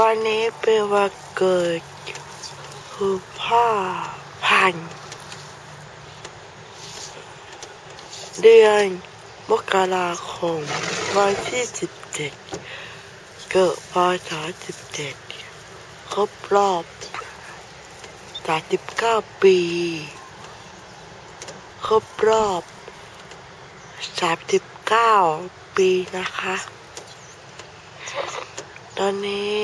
วันนี้เป็นวันเกิดคุณพ่อพัน เดือนมกราคมวันที่สิบเจ็ดเกิดพศสิบเจ็ดครบรอบสามสิบเก้าปี ครบรอบสามสิบเก้าปีนะคะ ตอนนี้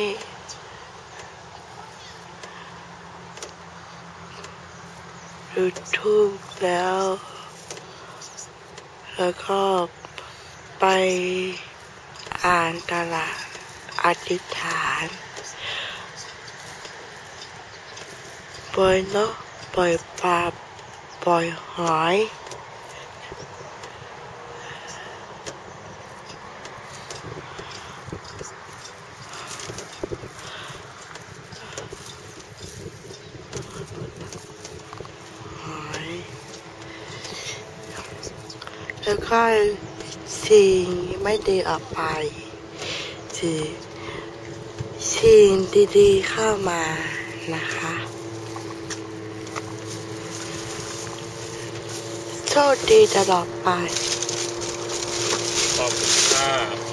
ยูทูบแล้ว แล้วก็ไปอ่านตลาดอธิษฐานปล่อยนกปล่อยปลาปล่อยหอย หอยแล้ว ก็สิ่งไม่ดีออกไปสิสิ่งดีๆเข้ามานะคะโชคดีตลอดไปขอบคุณค่ะ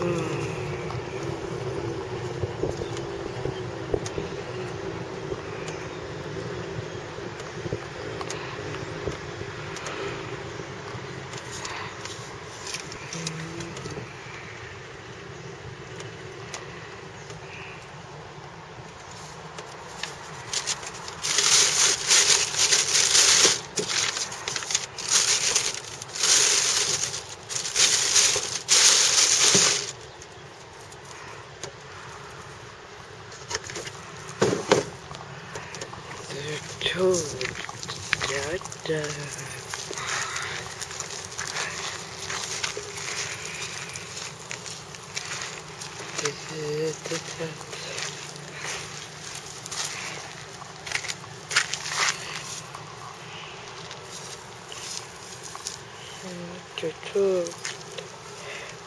อืมทูบเดี๋ยว เดินจุดทูบ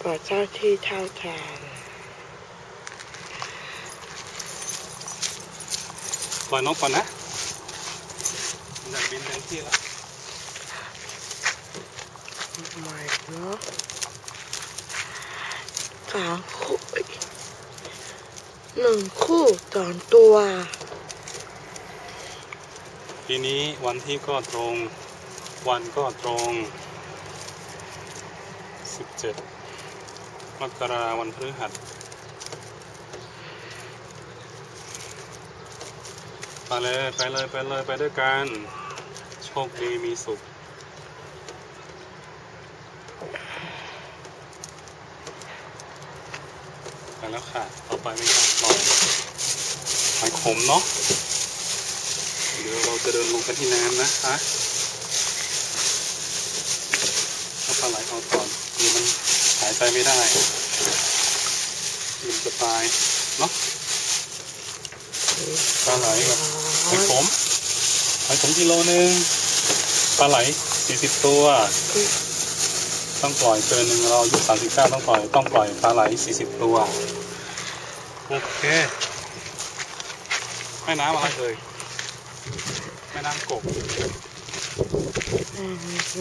บอกเจ้าที่เท่าทานปล่อยนกก่อนนะมันบินเต็มที่แล้ว ใหม่เนาะสามคู่หนึ่งคู่สองตัว ทีนี้วันที่ก็ตรง วันก็ตรง17มกราวันพฤหัสไปเลย ไปเลย ไปเลย ไปด้วยกัน โชคดีมีสุข แล้วค่ะ ต่อไปไม่ต้องรอหอยขมเนาะ เดี๋ยวเราจะเดินลงกันที่น้ำนะคะเอาปลาไหลออกก่อนเดี๋ยวมันหายใจไม่ได้ มันจะตาย เนาะปลาไหลกับหอยขมหอยขมกิโลนึงปลาไหลสี่สิบตัว ต้องปล่อยเกินหนึ่งเราอายุสามสิบเก้าต้องปล่อย ต้องปล่อยปลาไหลสี่สิบตัว โอเคแม่น้ำอะไรเอ่ยแม่น้ำกบ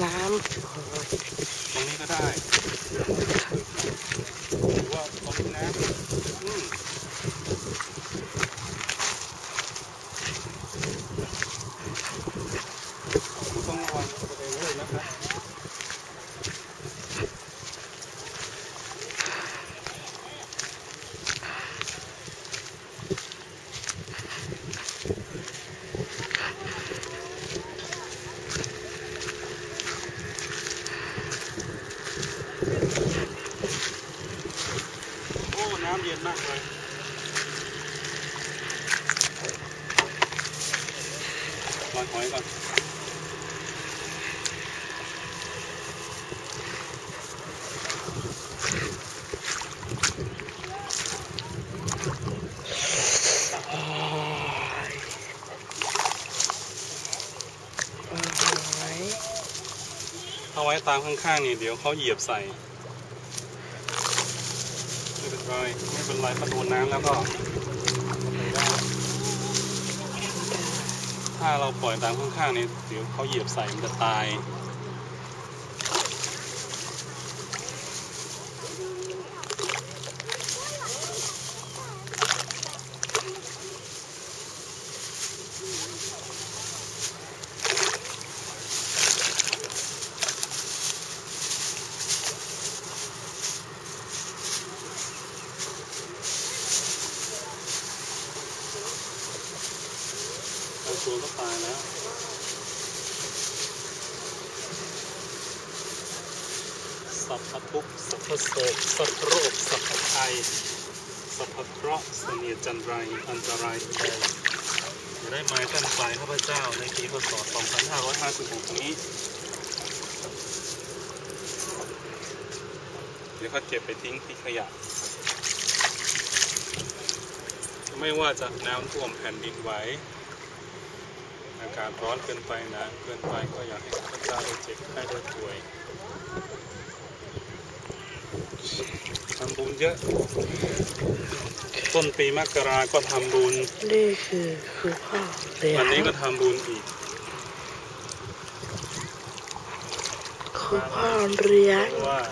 น้ำตรงนี้ก็ได้ากเลยลอยหอยก่อนเอาไว้ตามข้างๆนี่เดี๋ยวเขาเหยียบใส่ เป็นไรไม่เป็นไรพอโดนน้ำแล้วก็ไปได้ถ้าเราปล่อยตามข้างๆนี่เดี๋ยวเขาเหยียบใส่มันจะตาย ตัวก็ตายแล้วสัพพทุกสัพพโศกสัพพโรคสัพพภัยสัพพเคราะห์เสนียจันไรอันตรายทุกใดจะได้มายท่านฝ่ายข้าพเจ้าในปีพศ2556นี้ เดี๋ยวเขาเก็บไปทิ้งที่ขยะไม่ว่าจะน้ำท่วมแผ่นดินไหวากาศร้อนเกินไปหนะเกินไปก็อยากให้ข้าพเจ้าได้เจ็บไข้ได้ป่วยทำบุญเยอะ ต้นปีมกราก็ทำบุญ นี่คือคือพ่อเลี้ยวันงนี้ก็ทำบุญอีกคือพ่อเลี้ยงเพราะว่า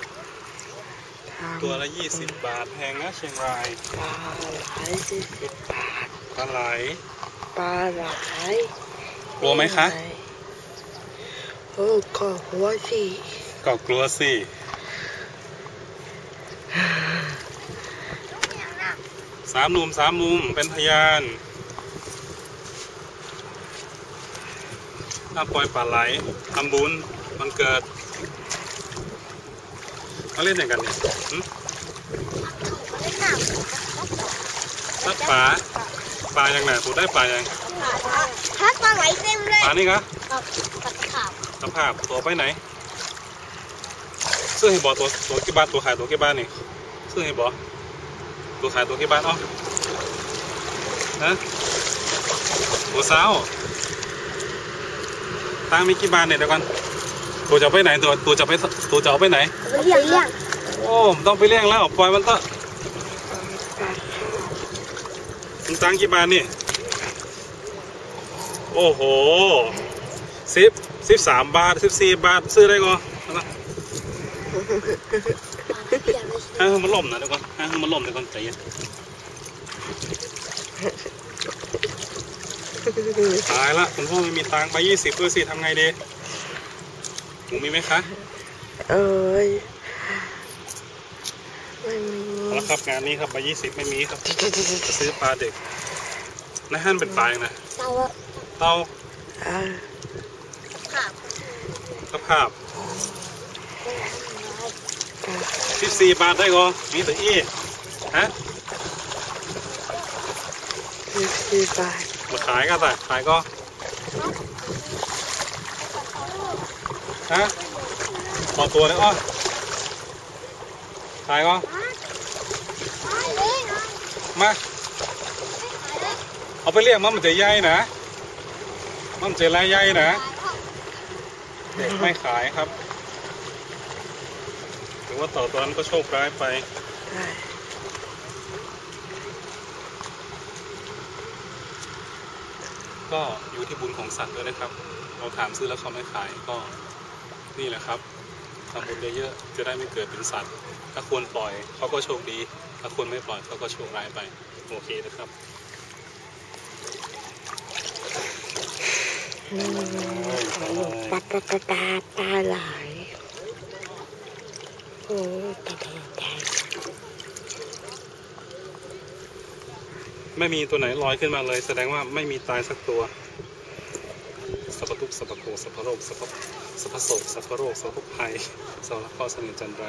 ทำตัวละ20บาทแพงนะเชียงรายปลาไหลสี่สิบบาทปลาไหลปลาไหล กลัวไหมคะโอ้ก็หัวสิก็กลัวสิสามหนุ่มสามมุมเป็นพยานถ้าปล่อยปลาไหลทำบุญมันเกิดเขาเล่นอย่างกันเนี่ยหึถ้าปลาปลาอย่างไหนตัวได้ปลาอย่าง ถ้าปลาไหลเต็มเลยปลานี่กะกับกับข่าวสภาพตัวไปไหนซื้อให้บอกตัวตัวกี่บาทตัวขายตัวกี่บาทนี่ซื้อให้บอกตัวขายตัวกี่บาทอ๋อนะตัวสาวตังค์มีกี่บาทเนี่ยเดี๋ยวก่อนตัวจะเอาไปไหนตัวตัวจะไปตัวจะเอาไปไหนเลี้ยงเลี้ยงโอ้มนต้องไปเลี้ยงแล้วปล่อยมันเถอะปลามันตังค์กี่บาทนี่ โอ้โหสิบสิบสามบาทสิบสี่บาท ซื้อได้ก่อนนะให้มันล่มนะเดี๋ยวก่อนให้มันล่มเดี๋ยวก่อนใจเย็นตายละคุณพ่อไม่มีตังค์ไปยี่สิบด้วยสิทำไงดีหมูมีไหมคะ เอ้ยไม่มีเอาละครับงานนี้ครับไปยี่สิบไม่มีครับจะซื้อปลาเด็กในห้านเป็นปลาอย่างนะเตา เตาอ่าข่าวสภาพสิบสี่บาทได้ก็มีแต่อี้ฮะสี่สิบบาทมาขายก็แต่ขายก็ฮะพอตัวเลยอ้อขายก็เลี้ยงมา เอาไปเรียกมันมันจะใหญ่นะ มันจะลายใหญ่นะเด็กไม่ขายครับถือว่าต่อตอนนนก็โชคร้ายไปก็อยู่ที่บุญของสัตว์ด้วยนะครับ เราถามซื้อแล้วเขาไม่ขายก็นี่แหละครับทำบุญเยอะๆจะได้ไม่เกิดเป็นสัตว์ ถ้าควรปล่อยเขาก็โชคดี ถ้าควรไม่ปล่อยเขาก็โชคร้ายไป โอเคนะครับ อืมปลาปลาปลาปลาปลาไหลโอ้ปลาปลาปลาไม่มีตัวไหนลอยขึ้นมาเลย แสดงว่าไม่มีตายสักตัวสัพพทุกสัพพโคสัพพโรคสัพพสัพพโศกสัพโรคสัพพภัยสัพพข้อเสนอจันไร